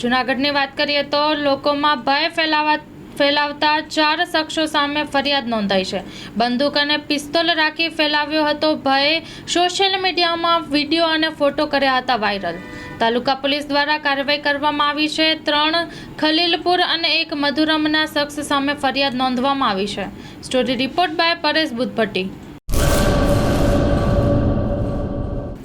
જૂનાગઢની વાત કરીએ તો લોકોમાં ભય ફેલાવા ફેલાવતા ચાર શખ્સો સામે ફરિયાદ નોંધાઈ છે. બંદૂક અને પિસ્તોલ રાખી ફેલાવ્યો હતો ભય. સોશિયલ મીડિયામાં વીડિયો અને ફોટો કર્યા હતા વાયરલ. તાલુકા પોલીસ દ્વારા કાર્યવાહી કરવામાં આવી છે. ત્રણ ખલીલપુર અને એક મધુરમના શખ્સ સામે ફરિયાદ નોંધવામાં આવી છે. Story report by Paresh Buddhbhatti.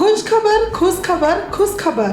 ખુશ ખબર ખુશ ખબર ખુશ ખબર